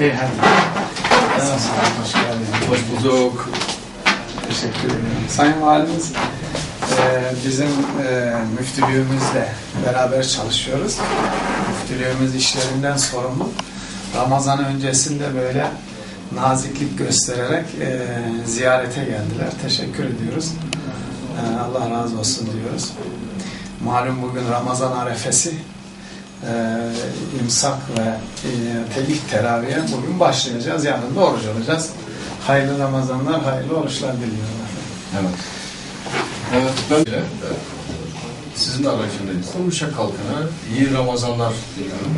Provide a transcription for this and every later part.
Nasılsınız? Hoş geldiniz. Hoş bulduk. Teşekkür ederim. Sayın Valimiz, e, bizim e, müftülüğümüzle beraber çalışıyoruz. Müftülüğümüz işlerinden sorumlu. Ramazan öncesinde böyle naziklik göstererek e, ziyarete geldiler. Teşekkür ediyoruz. Allah razı olsun diyoruz. Malum bugün Ramazan arefesi. E, imsak ve e, telik teraviye bugün başlayacağız. Yarın da oruç olacağız. Hayırlı Ramazanlar, hayırlı oruçlar diliyorum. Evet. Evet ben bile sizin aracınızda Uşak halkına iyi Ramazanlar diliyorum.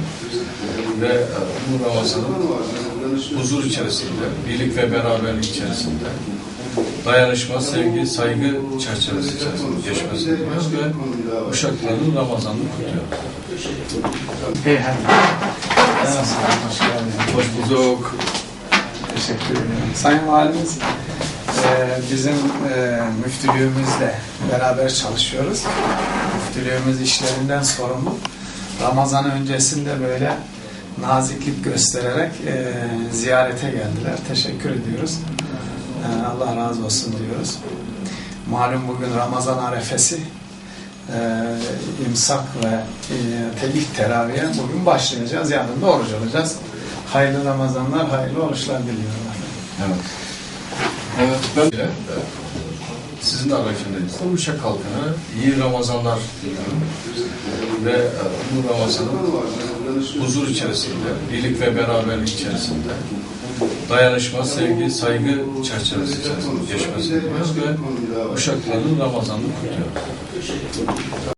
Ve e, bu Ramazan'ın huzur içerisinde, birlik ve beraberlik içerisinde dayanışma, sevgi, saygı çerçevesi içerisinde geçmesini diliyoruz ve Uşakların Ramazan'ını kutluyoruz. Beyefendi. Nasılsınız? Hoş geldiniz. Hoş bulduk. Teşekkür ederim. Sayın Valimiz, e, bizim e, müftülüğümüzle beraber çalışıyoruz. Müftülüğümüz işlerinden sorumlu. Ramazan öncesinde böyle naziklik göstererek e, ziyarete geldiler. Teşekkür ediyoruz. Allah razı olsun diyoruz. Malum bugün Ramazan arefesi. E, imsak ve e, teraviye bugün başlayacağız. Yarın da oruç olacağız. Hayırlı Ramazanlar, hayırlı oruçlar diliyorum. Evet. Evet ben sizin aracınızda Uşak halkına iyi Ramazanlar diliyorum. Ve e, bu Ramazan'ın huzur içerisinde, birlik ve beraberlik içerisinde dayanışma, sevgi, saygı çerçevesi içerisinde geçmesini diliyoruz ve Uşakların Ramazan'ını kutluyoruz.